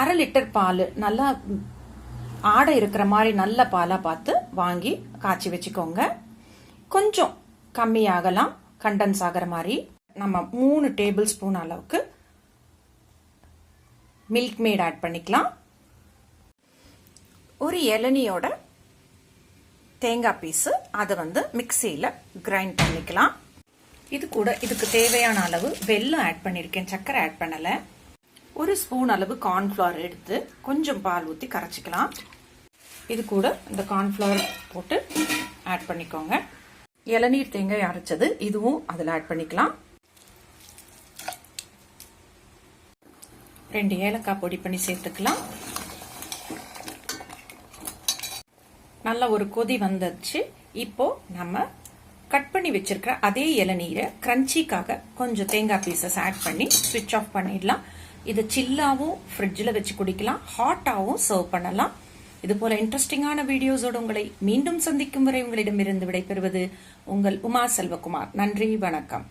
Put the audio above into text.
அரை லிட்டர் பால் நல்லா ஆடை இருக்கிற மாதிரி நல்ல பாலாக பார்த்து வாங்கி காய்ச்சி வச்சுக்கோங்க. கொஞ்சம் கம்மியாகலாம் கண்டன்ஸ் ஆகிற மாதிரி. நம்ம மூணு டேபிள் ஸ்பூன் அளவுக்கு மில்க் மேட் ஆட் பண்ணிக்கலாம். ஒரு இளநியோட தேங்காய் பீஸு அதை வந்து மிக்சியில் கிரைண்ட் பண்ணிக்கலாம். இது கூட இதுக்கு தேவையான அளவு வெல்லம் ஆட் பண்ணியிருக்கேன் சர்க்கரை ஆட் பண்ணலை. ஒரு ஸ்பூன் அளவு கார்ன்ஃப்ளவர் எடுத்து கொஞ்சம் பால் ஊற்றி கரைச்சிக்கலாம். இது கூட இந்த கார்ன்ஃப்ளவர் போட்டு ஆட் பண்ணிக்கோங்க. இளநீர் தேங்காய் அரைச்சது இதுவும் அதில் ஆட் பண்ணிக்கலாம். ரெண்டு ஏலக்காய் பொடி பண்ணி சேர்த்துக்கலாம். நல்ல ஒரு கொதி வந்துச்சு. இப்போ நம்ம கட் பண்ணி வச்சிருக்கிற அதே இளநீரை கிரன்ச்சிக்காக கொஞ்சம் தேங்காய் பீசஸ் ஆட் பண்ணி ஸ்விட்ச் ஆஃப் பண்ணிடலாம். இது சில்லாவும் ஃப்ரிட்ஜில் வச்சு குடிக்கலாம் ஹாட்டாகவும் சர்வ் பண்ணலாம். இது போல இன்ட்ரெஸ்டிங்கான வீடியோஸோடு உங்களை மீண்டும் சந்திக்கும் வரை உங்களிடமிருந்து விடைபெறுவது உங்கள் உமா செல்வகுமார். நன்றி வணக்கம்.